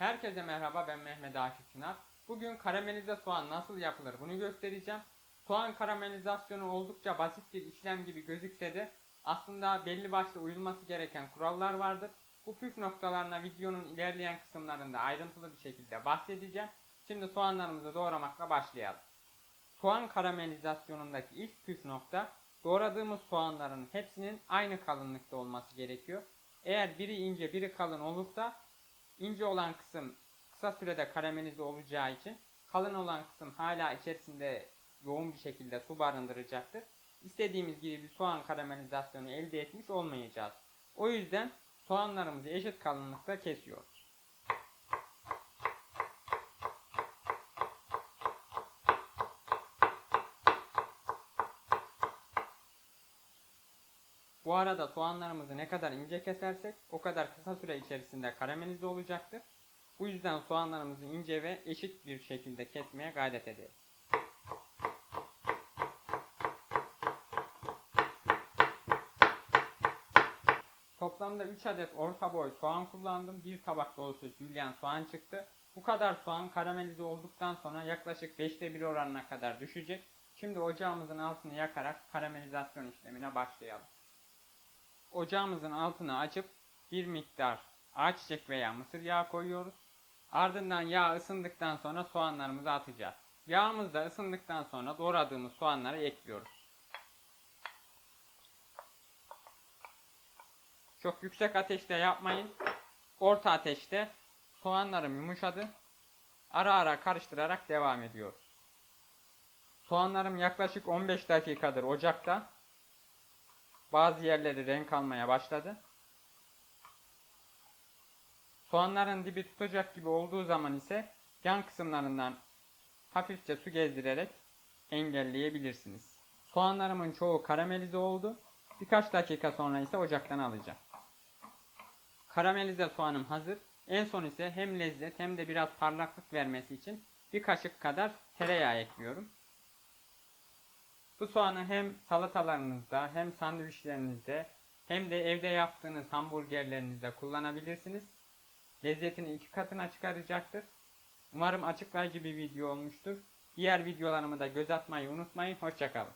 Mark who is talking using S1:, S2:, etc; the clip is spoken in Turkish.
S1: Herkese merhaba ben Mehmet Akif Çınar. Bugün karamelize soğan nasıl yapılır bunu göstereceğim. Soğan karamelizasyonu oldukça basit bir işlem gibi gözükse de aslında belli başlı uyulması gereken kurallar vardır. Bu püf noktalarına videonun ilerleyen kısımlarında ayrıntılı bir şekilde bahsedeceğim. Şimdi soğanlarımızı doğramakla başlayalım. Soğan karamelizasyonundaki ilk püf nokta doğradığımız soğanların hepsinin aynı kalınlıkta olması gerekiyor. Eğer biri ince biri kalın olursa ince olan kısım kısa sürede karamelize olacağı için kalın olan kısım hala içerisinde yoğun bir şekilde su barındıracaktır. İstediğimiz gibi bir soğan karamelizasyonu elde etmiş olmayacağız. O yüzden soğanlarımızı eşit kalınlıkta kesiyoruz. Bu arada soğanlarımızı ne kadar ince kesersek o kadar kısa süre içerisinde karamelize olacaktır. Bu yüzden soğanlarımızı ince ve eşit bir şekilde kesmeye gayret edelim. Toplamda 3 adet orta boy soğan kullandım. Bir tabak dolusu jülyen soğan çıktı. Bu kadar soğan karamelize olduktan sonra yaklaşık 5'te 1 oranına kadar düşecek. Şimdi ocağımızın altını yakarak karamelizasyon işlemine başlayalım. Ocağımızın altını açıp bir miktar ayçiçek veya mısır yağı koyuyoruz. Ardından yağ ısındıktan sonra soğanlarımızı atacağız. Yağımız da ısındıktan sonra doğradığımız soğanları ekliyoruz. Çok yüksek ateşte yapmayın. Orta ateşte soğanlarım yumuşadı. Ara ara karıştırarak devam ediyoruz. Soğanlarım yaklaşık 15 dakikadır ocakta. Bazı yerleri renk almaya başladı. Soğanların dibi tutacak gibi olduğu zaman ise yan kısımlarından hafifçe su gezdirerek engelleyebilirsiniz. Soğanlarımın çoğu karamelize oldu. Birkaç dakika sonra ise ocaktan alacağım. Karamelize soğanım hazır. En son ise hem lezzet hem de biraz parlaklık vermesi için bir kaşık kadar tereyağı ekliyorum. Bu soğanı hem salatalarınızda hem sandviçlerinizde hem de evde yaptığınız hamburgerlerinizde kullanabilirsiniz. Lezzetini iki katına çıkaracaktır. Umarım açıklayıcı bir video olmuştur. Diğer videolarımı da göz atmayı unutmayın. Hoşçakalın.